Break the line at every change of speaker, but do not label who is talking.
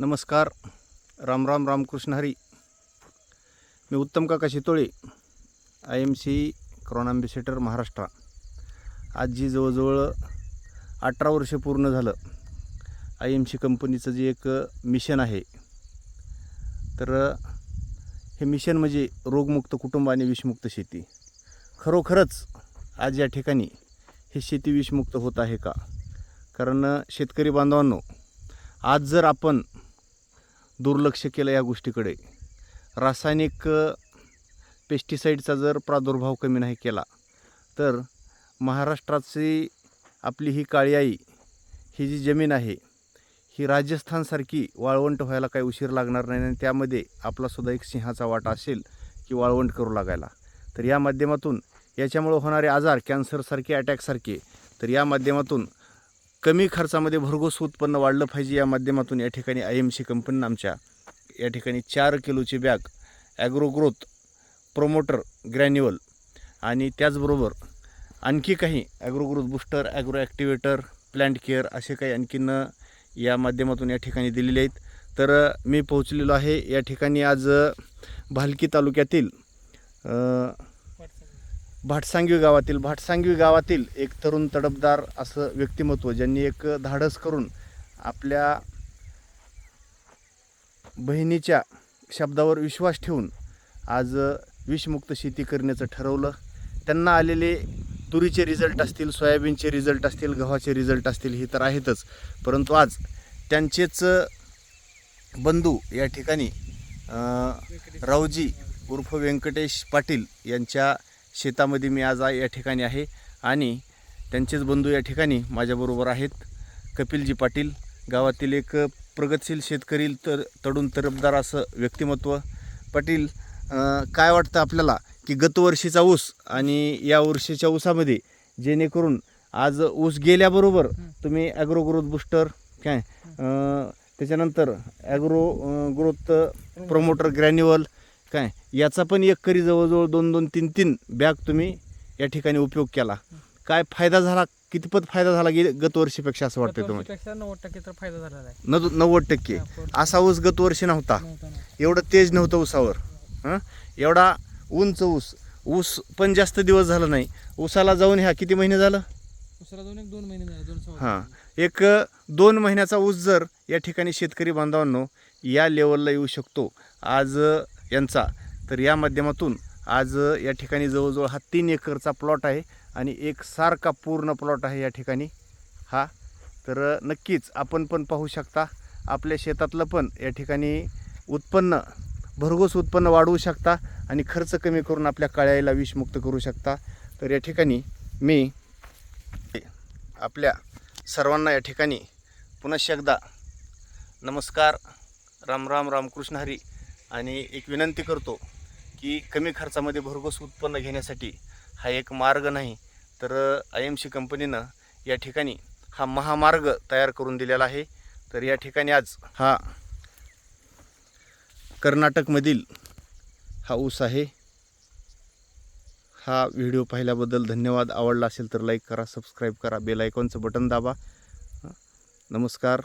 नमस्कार. राम राम रामकृष्ण हरी. मी उत्तम काका शितोळे आय एम सी क्रॉन अँबेसेडर महाराष्ट्र. आज जी जवळजवळ अठरा वर्ष पूर्ण झालं आय एम सी कंपनीचं जे एक मिशन आहे तर हे मिशन म्हणजे रोगमुक्त कुटुंब आणि विषमुक्त शेती. खरोखरच आज या ठिकाणी हे शेती विषमुक्त होत आहे का? कारण शेतकरी बांधवांनो आज जर आपण दुर्लक्ष केलं या गोष्टीकडे. रासायनिक पेस्टिसाईडचा जर प्रादुर्भाव कमी नाही केला तर महाराष्ट्राची आपली ही काळी आई ही जी जमीन आहे ही राजस्थानसारखी वाळवंट व्हायला काही उशीर लागणार नाही आणि त्यामध्ये आपलासुद्धा एक सिंहाचा वाटा असेल की वाळवंट करू लागायला. तर या माध्यमातून याच्यामुळं होणारे आजार कॅन्सरसारखे अटॅकसारखे तर या माध्यमातून कमी खर्चामध्ये भरघोस उत्पन्न वाढलं पाहिजे या माध्यमातून या ठिकाणी आय एम सी कंपनीनं आमच्या या ठिकाणी चार किलोची bag agro growth promoter granule आणि त्याचबरोबर आणखी काही agro growth booster agro activator plant care असे काही आणखीन या माध्यमातून या ठिकाणी दिलेले आहेत. तर मी पोहोचलेलो आहे. या ठिकाणी आज भालकी तालुक्यातील भाटसांगवी गावातील भाटसांगवी गावातील एक तरुण तडफदार असं व्यक्तिमत्व ज्यांनी एक धाडस करून आपल्या बहिणीच्या शब्दावर विश्वास ठेवून आज विषमुक्त शेती करण्याचं ठरवलं. त्यांना आलेले तुरीचे रिझल्ट असतील सोयाबीनचे रिझल्ट असतील गव्हाचे रिझल्ट असतील हे तर आहेतच. परंतु आज त्यांचेच बंधू या ठिकाणी रावजी उर्फ व्यंकटेश पाटील यांच्या शेतामध्ये मी आज या ठिकाणी आहे आणि त्यांचेच बंधू या ठिकाणी माझ्याबरोबर आहेत. कपिलजी पाटील गावातील एक प्रगतशील शेतकरी तर तडून तरफदार असं व्यक्तिमत्व. पाटील काय वाटतं आपल्याला की गतवर्षीचा ऊस आणि या वर्षीच्या ऊसामध्ये जेणेकरून आज ऊस गेल्याबरोबर तुम्ही ॲग्रो ग्रोथ बुस्टर काय त्याच्यानंतर ॲग्रो ग्रोथ प्रोमोटर ग्रॅन्युअल काय? याचा पण एक करी जवळजवळ दोन दोन तीन तीन बॅग तुम्ही या ठिकाणी उपयोग केला. काय फायदा झाला? कितपत फायदा झाला गे गतवर्षीपेक्षा असं वाटतंय तुम्हाला?
पेक्षा नव्वद टक्के तर फायदा झालेला आहे.
नद नव्वद टक्के. असा ऊस गतवर्षी नव्हता.
नव्हता ना.
एवढं तेज नव्हतं ऊसावर. हां? एवढा उंच ऊस. ऊस पण जास्त दिवस झाला नाही. ऊसाला जाऊन ह्या किती महिने झालं?
दुसरा दोन एक दोन महिने झाले दोन सव्वा
हां.
महिने.
एक दोन महिन्याचा ऊस जर या ठिकाणी शेतकरी बांधवांनो या लेवलला येऊ शकतो. आज यांचा. तर या माध्यमातून आज या ठिकाणी जवळजवळ हा तीन एकरचा प्लॉट आहे आणि एक सारखा पूर्ण प्लॉट आहे या ठिकाणी हा. तर नक्कीच आपण पण पाहू शकता आपल्या शेतातलं पण या ठिकाणी उत्पन्न भरघोस उत्पन्न वाढवू शकता आणि खर्च कमी करून आपल्या काळ्याला विषमुक्त करू शकता. तर या ठिकाणी मी आपल्या सर्वांना या ठिकाणी पुनश्च एकदा नमस्कार. राम राम रामकृष्ण हरी. आणि एक विनंती करतो की कमी खर्चामध्ये भरघोस उत्पन्न घेण्यासाठी हा एक मार्ग नाही तर आय एम सी कंपनीनं या ठिकाणी हा महामार्ग तयार करून दिलेला आहे. तर या ठिकाणी आज हा कर्नाटकमधील हा ऊस आहे. हा व्हिडिओ पाहिल्याबद्दल धन्यवाद. आवडला असेल तर लाईक करा सबस्क्राईब करा बेल आयकॉनचं बटन दाबा. नमस्कार.